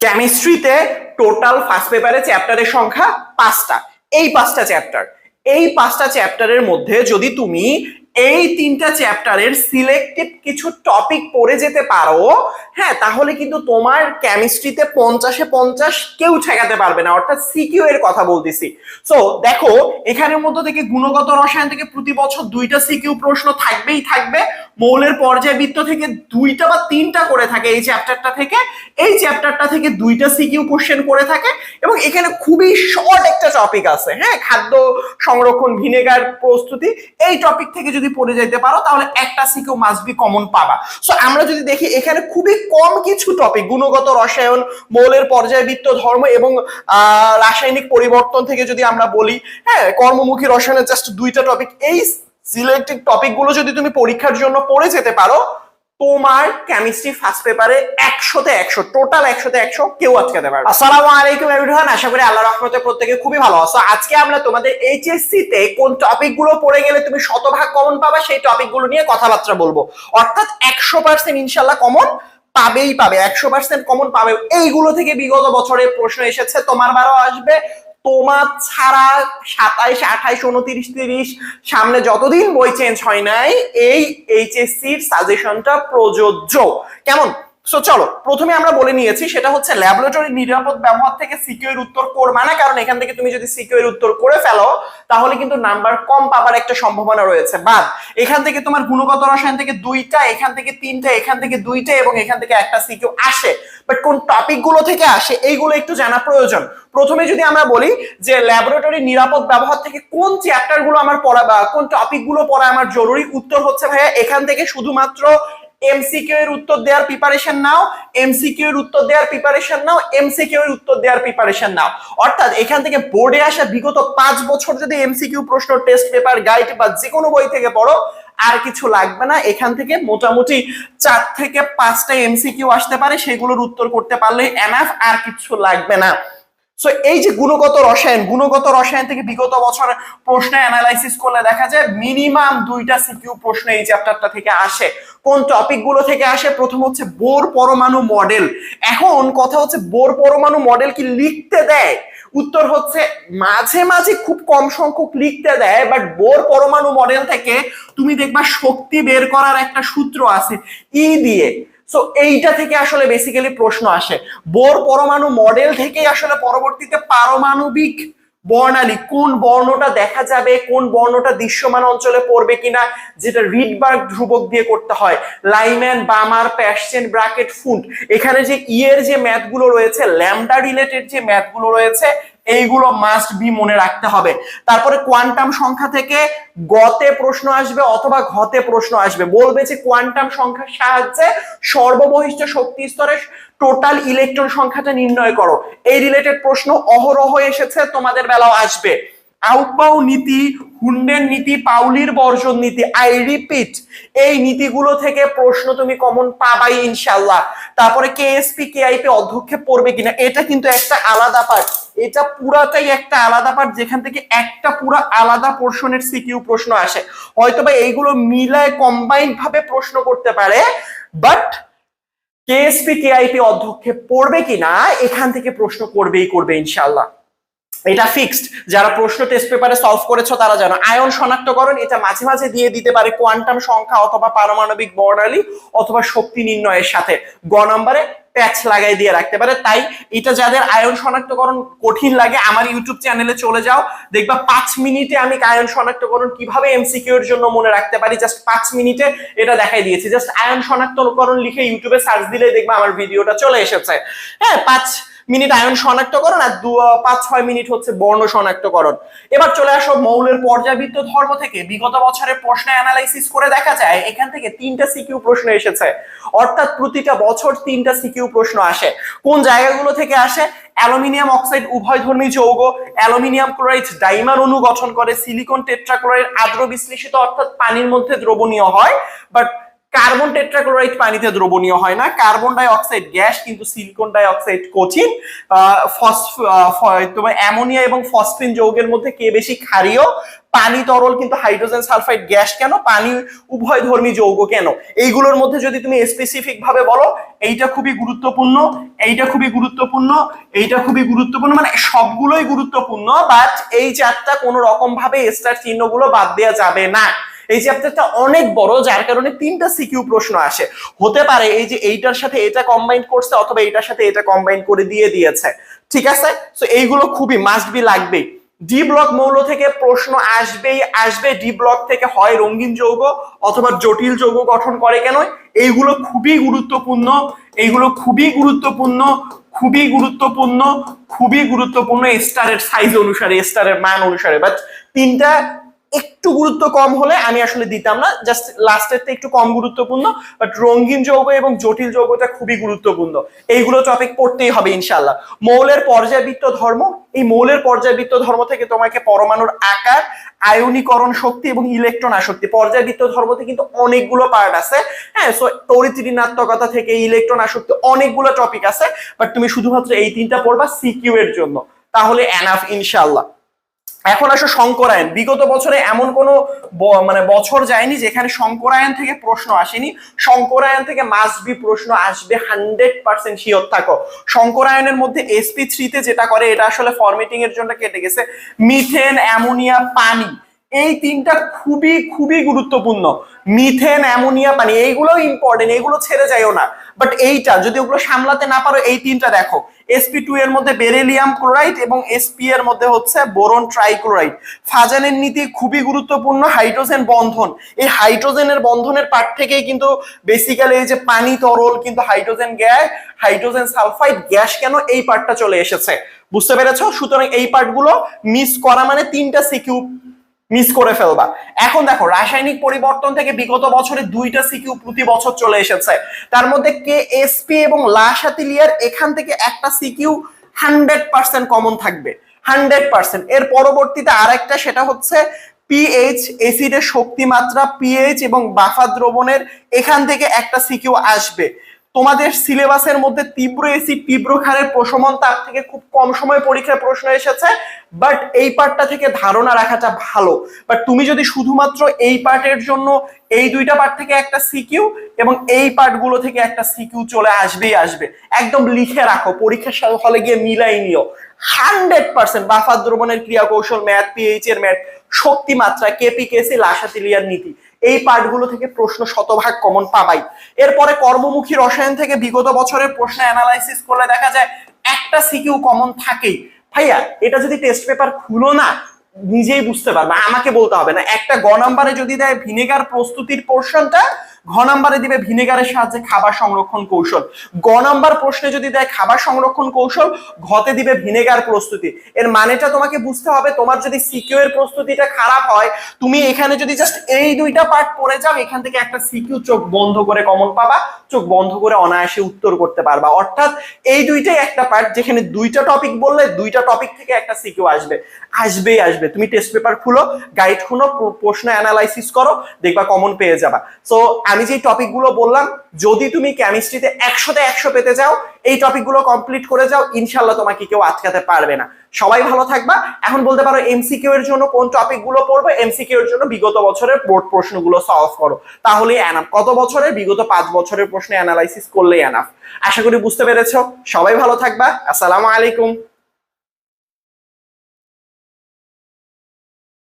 কেমিস্ট্রিতে total first পেপারে চ্যাপ্টারের সংখ্যা পাঁচটা। এই পাঁচটা চ্যাপ্টার এই পাঁচটা চ্যাপ্টারের মধ্যে যদি তুমি এই তিনটা চ্যাপ্টারের সিলেক্টেড কিছু টপিক পড়ে যেতে পারো হ্যাঁ তাহলে কিন্তু তোমার কেমিস্ট্রিতে পঞ্চাশে পঞ্চাশ কেউ ঠেকাতে পারবে না, অর্থাৎ সিকিউ এর কথা বলতেছি। সো দেখো, এখানের মধ্যে থেকে গুণগত রসায়ন থেকে প্রতি বছর দুইটা সিকিউ প্রশ্ন থাকবেই থাকবে। মৌলের পর্যায়বৃত্ত থেকে দুইটা বা তিনটা করে থাকে এই চ্যাপ্টারটা থেকে, এই চ্যাপ্টারটা থেকে দুইটা সিকিউ কোশ্চেন করে থাকে এবং এখানে খুবই শর্ট একটা টপিক আছে হ্যাঁ? খাদ্য সংরক্ষণ ভিনেগার প্রস্তুতি, এই টপিক থেকে যদি পড়ে যেতে পারো, তাহলে একটা সিকিউ মাস্ট বি কমন পাবা। সো আমরা যদি দেখি এখানে খুবই কম কিছু টপিক গুণগত রসায়ন, মৌলের পর্যায়বৃত্ত ধর্ম এবং রাসায়নিক পরিবর্তন থেকে যদি আমরা বলি হ্যাঁ? কর্মমুখী রসায়নের জাস্ট দুইটা টপিক এই সিলেক্টেড টপিকগুলো যদি তুমি পরীক্ষার জন্য পড়ে যেতে পারো, তোমার কেমিস্ট্রি ফার্স্ট পেপারে একশোতে একশো টোটাল একশোতে একশো কেউ আটকাতে পারবে আসসালামু আলাইকুম এভরিওয়ান আশা করি আল্লাহ রহমতে প্রত্যেকে খুবই ভালো আছো। আজকে আমরা তোমাদের এইচএসসি তে কোন টপিকগুলো পড়ে গেলে তুমি শতভাগ কমন পাবা, সেই টপিকগুলো নিয়ে কথাবার্তা বলব। অর্থাৎ একশো পার্সেন্ট ইনশাল্লাহ কমন পাবেই পাবে, একশো পার্সেন্ট কমন পাবে। এইগুলো থেকে বিগত বছরের প্রশ্ন এসেছে, তোমার বারো আসবে। তোমার ছাড়া সাতাইশ, আঠাইশ, উনত্রিশ, তিরিশ, সামনে যতদিন বই চেঞ্জ হয় নাই, এই এইচএসসির সাজেশনটা প্রযোজ্য। কেমন? সো চলো, প্রথমে আমরা বলে নিয়েছি, সেটা হচ্ছে ল্যাবরেটরি নিরাপদ ব্যবহার থেকে সিকিউর উত্তর করবা না কারণ এখান থেকে তুমি যদি সিকিউর উত্তর করে ফেলো, তাহলে কিন্তু নাম্বার কম পাবার একটা সম্ভাবনা রয়েছে। বাদ, এখান থেকে তোমার গুণগত রসায়ন থেকে দুইটা, এখান থেকে তিনটা, এখান থেকে দুইটা, এবং এখান থেকে একটা সিকিউ আসে। বাট কোন টপিকগুলো থেকে আসে, এইগুলো একটু জানা প্রয়োজন। প্রথমে যদি আমরা বলি যে ল্যাবরেটরি নিরাপদ ব্যবহার থেকে কোন চ্যাপ্টারগুলো আমার পড়া বা কোন টপিকগুলো পড়া আমার জরুরি, উত্তর হচ্ছে ভাইয়া, এখান থেকে শুধুমাত্র এমসিকিউ এর উত্তর দেওয়ার প্রিপারেশন নাও এমসিকিউ এর উত্তর দেওয়ার প্রিপারেশন নাও এমসিকিউ এর উত্তর দেওয়ার প্রিপারেশন নাও। অর্থাৎ এখান থেকে বোর্ডে আসা বিগত পাঁচ বছর যদি এমসিকিউ প্রশ্ন টেস্ট পেপার গাইড বা যে কোনো বই থেকে পড়ো, আর কিছু লাগবে না। এখান থেকে মোটামুটি চার থেকে পাঁচটা এমসিকিউ আসতে পারে, সেগুলোর উত্তর করতে পারলে এনাফ আর কিছু লাগবে না। সো এই যে গুণগত রসায়ন গুণগত রসায়ন থেকে বিগত বছর প্রশ্ন অ্যানালাইসিস করলে দেখা যায় মিনিমাম দুইটা সিকিউ প্রশ্ন এই চ্যাপ্টারটা থেকে আসে। কোন টপিকগুলো থেকে আসে? প্রথম হচ্ছে বোর পরমাণু মডেল এখন কথা হচ্ছে বোর পরমাণু মডেল কি লিখতে দেয়? উত্তর হচ্ছে মাঝে মাঝে খুব কম সংখ্যক লিখতে দেয় বাট বোর পরমাণু মডেল থেকে তুমি দেখবা শক্তি বের করার একটা সূত্র আছে ই দিয়ে। সো এইটা থেকে আসলে বেসিক্যালি প্রশ্ন আসে। বোর পরমাণু মডেল থেকেই আসলে পরবর্তীতে পারমাণবিক বর্ণালী, কোন বর্ণটা দেখা যাবে, কোন বর্ণটা দৃশ্যমান অঞ্চলে পড়বে কিনা, যেটা রিডবার্গ ধ্রুবক দিয়ে করতে হয়। Lyman, Balmer, Paschen Brackett Pfund. এখানে যে ইয়ের যে ম্যাথগুলো রয়েছে ল্যামডা রিলেটেড যে ম্যাথগুলো রয়েছে এইগুলো মাস্ট বি মনে রাখতে হবে। তারপরে কোয়ান্টাম সংখ্যা থেকে গতে প্রশ্ন আসবে অথবা ঘতে প্রশ্ন আসবে। বলবে যে কোয়ান্টাম সংখ্যার সাহায্যে সর্ববহিষ্ঠ শক্তি স্তরের টোটাল ইলেকট্রন সংখ্যাটা নির্ণয় করো। এই রিলেটেড প্রশ্ন অহরহ এসেছে, তোমাদের বেলাও আসবে। আউটবাউ নীতি, হুন্ডের নীতি, পাউলির বর্জন নীতি আই রিপিট এই নীতিগুলো থেকে প্রশ্ন তুমি কমন পাবাই ইনশাল্লাহ তারপরে কেএসপি কেআইপি অধ্যক্ষে পড়বে কিনা, এটা কিন্তু একটা আলাদা পার্ট এটা পুরাটাই একটা আলাদা পার্ট যেখান থেকে একটা পুরো আলাদা পোর্শনের সিকিউ প্রশ্ন আসে। হয়তো বা এইগুলো মিলায় কম্বাইন্ড ভাবে প্রশ্ন করতে পারে বাট কেএসপি কেআইপি অধ্যক্ষে পড়বে কিনা, এখান থেকে প্রশ্ন করবেই করবে ইনশাল্লাহ এটা ফিক্সড যারা প্রশ্ন টেস্ট পেপারে সলভ করেছ, তারা জানো। আয়ন শনাক্তকরণ, এটা মাঝে মাঝে দিয়ে দিতে পারে কোয়ান্টাম সংখ্যা অথবা পারমাণবিক বর্ণালী অথবা শক্তি নির্ণয়ের সাথে। গ নম্বরে প্যাচ লাগাই দিয়ে রাখতে পারে। তাই এটা যাদের আয়ন শনাক্তকরণ কঠিন লাগে, আমার ইউটিউব চ্যানেলে চলে যাও। দেখবা পাঁচ মিনিটে আমি আয়ন শনাক্তকরণ কীভাবে এমসিকিউ এর জন্য মনে রাখতে পারি। জাস্ট পাঁচ মিনিটে এটা দেখাই দিয়েছি। জাস্ট আয়ন শনাক্তকরণ লিখে ইউটিউবে সার্চ দিলে দেখবা আমার ভিডিওটা চলে এসেছে। হ্যাঁ পাঁচ মিনিট আয়ন শনাক্তকরণ আর দু পাঁচ, ছয় মিনিট হচ্ছে বর্ণ শনাক্তকরণ। এবার চলে আসো মৌলের পর্যাবৃত্ত ধর্ম থেকে। বিগত বছরের প্রশ্ন অ্যানালাইসিস করে দেখা যায়, এখান থেকে তিনটা সিকিউ প্রশ্ন এসেছে। অর্থাৎ প্রতিটা বছর তিনটা সিকিউ প্রশ্ন আসে। কোন জায়গাগুলো থেকে আসে? অ্যালুমিনিয়াম অক্সাইড উভয়ধর্মী যৌগ, অ্যালুমিনিয়াম ক্লোরাইড ডাইমার অণু গঠন করে, সিলিকন টেট্রাক্লোরাইড আদ্র বিশ্লেষিত অর্থাৎ পানির মধ্যে দ্রবণীয় হয়। বাট কার্বন টেট্রাক্লোরাইড পানিতে দ্রবণীয় হয় না। কার্বন ডাই অক্সাইড গ্যাস, কিন্তু সিলিকন ডাই অক্সাইড কঠিন তোমার অ্যামোনিয়া এবং ফসফিন যৌগের মধ্যে কে বেশি ক্ষারীয়? পানি তরল কিন্তু হাইড্রোজেন সালফাইড, গ্যাস কেন? পানি উভয় ধর্মী যৌগ কেন? এইগুলোর মধ্যে যদি তুমি স্পেসিফিক ভাবে বলো, এইটা খুবই গুরুত্বপূর্ণ, এইটা খুবই গুরুত্বপূর্ণ, এইটা খুবই গুরুত্বপূর্ণ মানে সবগুলোই গুরুত্বপূর্ণ বাট এই চারটা কোনো রকম ভাবে স্টার চিহ্নগুলো বাদ দেওয়া যাবে না। এই চ্যাপ্টারটা অনেক বড়, যার কারণে তিনটা সিকিউ প্রশ্ন আসে। হতে পারে এই যে এইটার সাথে এটা কম্বাইন করছে অথবা এইটার সাথে এটা কম্বাইন করে দিয়ে দিয়েছে। ঠিক আছে? সো এইগুলো খুবই মাস্ট বি লাগবেই। ডি ব্লক মৌল থেকে প্রশ্ন আসবেই, আসবে ডি ব্লক থেকে হয় রঙিন যৌগ অথবা জটিল যৌগ গঠন করে কেন? এইগুলো খুবই গুরুত্বপূর্ণ, এইগুলো খুবই গুরুত্বপূর্ণ খুবই গুরুত্বপূর্ণ খুবই গুরুত্বপূর্ণ স্টারের সাইজ অনুসারে স্টারের মান অনুসারে। বাট তিনটা একটু গুরুত্ব কম হলে আমি আসলে দিতাম না। জাস্ট লাস্টেরটা একটু কম গুরুত্বপূর্ণ বাট রঙিন যৌগ এবং জটিল যৌগটা খুবই গুরুত্বপূর্ণ। এইগুলো টপিক পড়তেই হবে ইনশাল্লাহ মৌলের পর্যায়বৃত্ত ধর্ম, এই মৌলের পর্যায়বৃত্ত ধর্ম থেকে তোমাকে পরমাণুর আকার, আয়নীকরণ শক্তি এবং ইলেকট্রন আসক্তি, পর্যায়বৃত্ত ধর্মতে কিন্তু অনেকগুলো পার্ট আছে। হ্যাঁ সো তড়িৎ ঋণাত্মকতা থেকে ইলেকট্রন আসক্তি অনেকগুলো টপিক আছে বাট তুমি শুধুমাত্র এই তিনটা পড়বা সিকিউ এর জন্য। তাহলে এনাফ ইনশাল্লাহ এখন আসো শঙ্করায়ন। বিগত বছরে এমন কোনো মানে বছর যায়নি যেখানে শঙ্করায়ন থেকে প্রশ্ন আসেনি। শঙ্করায়ন থেকে বি প্রশ্ন আসবে হান্ড্রেড পার্সেন্ট শিওর থাকো। শঙ্করায়নের মধ্যে এসপি থ্রিতে যেটা করে, এটা আসলে ফরমেটিং এর জন্য কেটে গেছে। মিথেন অ্যামোনিয়া পানি। এই তিনটা খুবই খুবই গুরুত্বপূর্ণ। মিথেন, অ্যামোনিয়া পানি এইগুলো ইম্পর্টেন্ট এইগুলো ছেড়ে যাইও না। বাট এইটা, যদি ওগুলো সামলাতে না পারো, এই তিনটা দেখো। এসপি টু এর মধ্যে বেরিলিয়াম ক্লোরাইড এবং এসপি এর মধ্যে হচ্ছে বোরন ট্রাইক্লোরাইড ফাজানের নীতি খুবই গুরুত্বপূর্ণ হাইড্রোজেন বন্ধন। এই হাইড্রোজেনের বন্ধনের পার্ট থেকেই কিন্তু বেসিক্যালি এই যে পানি তরল কিন্তু hydrogen gas hydrogen sulphide gas কেন এই পার্টটা চলে এসেছে? বুঝতে পেরেছ? সুতরাং এই পার্টগুলো মিস করা মানে তিনটা সিকিউ মিস করে ফেলবা। এখন দেখো, রাসায়নিক পরিবর্তন থেকে বিগত বছরে দুইটা সিকিউ প্রতি বছর চলে এসেছে। তার মধ্যে কে এসপি এবং লাসাতিলিয়ার এখান থেকে একটা সিকিউ হান্ড্রেড পার্সেন্ট কমন থাকবে। Hundred percent. এর পরবর্তীতে আরেকটা, সেটা হচ্ছে পিএইচ এসিডের শক্তি মাত্রা পিএইচ এবং বাফা দ্রবণের এখান থেকে একটা সিকিউ আসবে। তোমাদের সিলেবাসের মধ্যে তীব্র এসি তীব্র খারের প্রশমন তার থেকে খুব কম সময় পরীক্ষায় প্রশ্ন এসেছে বাট এই পার্টটা থেকে ধারণা রাখাটা ভালো। বাট তুমি যদি শুধুমাত্র এই পার্টের জন্য এই দুইটা পার্ট থেকে একটা সিকিউ এবং এই পার্টগুলো থেকে একটা সিকিউ চলে আসবেই আসবে। একদম লিখে রাখো, পরীক্ষার হলে গিয়ে মিলাই নিও। হান্ড্রেড পার্সেন্ট বাফার দ্রবণের ক্রিয়া কৌশল ম্যাথ পিএইচ এর ম্যাথ শক্তি মাত্রা কেপি কেসি লাসাতিলিয়ার নীতি এই পার্টগুলো থেকে প্রশ্ন শতভাগ কমন পাবাই। এরপরে কর্মমুখী রসায়ন থেকে বিগত বছরের প্রশ্ন অ্যানালাইসিস করলে দেখা যায় একটা সিকিউ কমন থাকেই। ভাইয়া, এটা যদি টেস্ট পেপার খুলো না, নিজেই বুঝতে পারবে, আমাকে বলতে হবে না। একটা গ নাম্বারে যদি দেয় ভিনেগার প্রস্তুতির পোর্শনটা ঘ নাম্বারে দিবে ভিনেগারের সাহায্যে খাবার সংরক্ষণ কৌশল। গ নাম্বার প্রশ্নে যদি দেয় খাবার সংরক্ষণ কৌশল, ঘতে দিবে ভিনেগার প্রস্তুতি। এর মানেটা তোমাকে বুঝতে হবে, তোমার যদি সিকিউ প্রস্তুতিটা খারাপ হয়, তুমি এখানে যদি জাস্ট এই দুইটা পার্ট পড়ে যাও, এখান থেকে একটা সিকিউ চোখ বন্ধ করে কমন পাবা, চোখ বন্ধ করে অনায়াসে উত্তর করতে পারবা। অর্থাৎ এই দুইটাই একটা পার্ট যেখানে দুইটা টপিক বললে দুইটা টপিক থেকে একটা সিকিউ আসবে। আসবেই আসবে। তুমি টেস্ট পেপার খুলো গাইড খুলো প্রশ্ন অ্যানালাইসিস করো, দেখবা কমন পেয়ে যাবা। সো আমি যে টপিকগুলো বললাম, যদি তুমি কেমিস্ট্রিতে একশোতে একশো পেতে যাও এই টপিকগুলো কমপ্লিট করে যাও ইনশাল্লাহ তোমাকে কেউ আটকাতে পারবে না। সবাই ভালো থাকবা। এখন বলতে পারো এমসিকিউ এর জন্য কোন টপিকগুলো পড়বে? এমসিকিউ এর জন্য বিগত বছরের বোর্ড প্রশ্নগুলো সলভ করো। তাহলেই এনাফ কত বছরের বিগত পাঁচ বছরের প্রশ্নে অ্যানালাইসিস করলেই এনাফ আশা করি বুঝতে পেরেছ। সবাই ভালো থাকবা। আসসালামু আলাইকুম।